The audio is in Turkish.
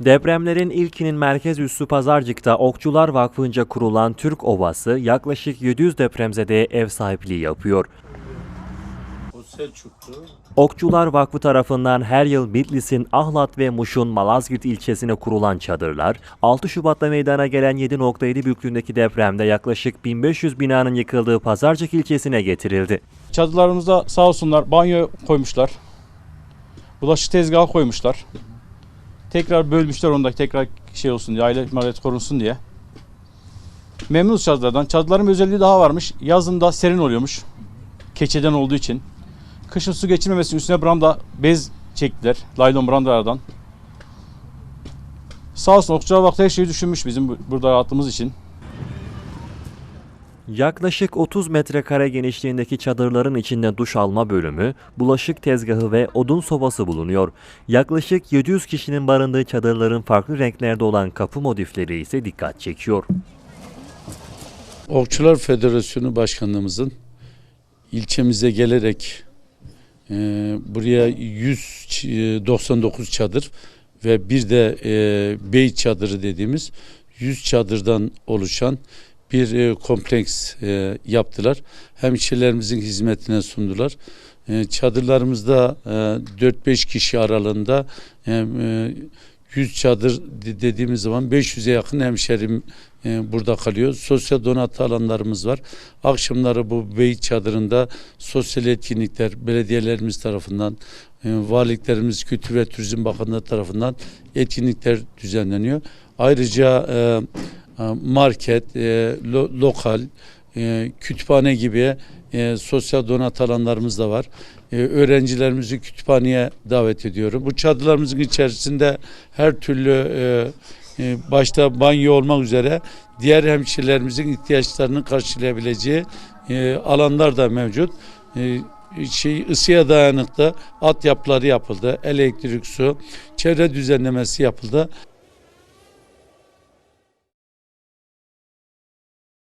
Depremlerin ilkinin merkez üssü Pazarcık'ta Okçular Vakfı'nca kurulan Türk Ovası yaklaşık 700 depremzedeye ev sahipliği yapıyor. O. Okçular Vakfı tarafından her yıl Bitlis'in Ahlat ve Muş'un Malazgirt ilçesine kurulan çadırlar, 6 Şubat'ta meydana gelen 7.7 büyüklüğündeki depremde yaklaşık 1500 binanın yıkıldığı Pazarcık ilçesine getirildi. Çadırlarımızda sağ olsunlar banyo koymuşlar. Bulaşık tezgahı koymuşlar. Tekrar bölmüşler onu da tekrar şey olsun diye, aile maliyet korunsun diye. Memnunuz çadırlardan. Çadırların özelliği daha varmış. Yazında serin oluyormuş. Keçeden olduğu için. Kışın su geçirmemesi üstüne branda bez çektiler. Laylon brandalardan. Sağ olsun Okçular Vakfı her şeyi düşünmüş bizim bu- burada rahatımız için. Yaklaşık 30 metrekare genişliğindeki çadırların içinde duş alma bölümü, bulaşık tezgahı ve odun sobası bulunuyor. Yaklaşık 700 kişinin barındığı çadırların farklı renklerde olan kapı motifleri ise dikkat çekiyor. Okçular Federasyonu Başkanlığımızın ilçemize gelerek e, buraya 199 çadır ve bir de e, bey çadırı dediğimiz 100 çadırdan oluşan bir e, kompleks e, yaptılar. Hemşirelerimizin hizmetine sundular. E, çadırlarımızda e, 4-5 kişi aralığında e, e, 100 çadır de- dediğimiz zaman 500'e yakın hemşerim burada kalıyor. Sosyal donatı alanlarımız var. Akşamları bu bey çadırında sosyal etkinlikler belediyelerimiz tarafından, valiliklerimiz, Kültür ve Turizm Bakanlığı tarafından etkinlikler düzenleniyor. Ayrıca market, e, lo- lokal, e, kütüphane gibi e, sosyal donat alanlarımız da var. E, öğrencilerimizi kütüphaneye davet ediyorum. Bu çadırlarımızın içerisinde her türlü e, e, başta banyo olmak üzere diğer hemşirelerimizin ihtiyaçlarını karşılayabileceği e, alanlar da mevcut. E, şey ısıya dayanıklı altyapıları yapıldı. Elektrik, su, çevre düzenlemesi yapıldı.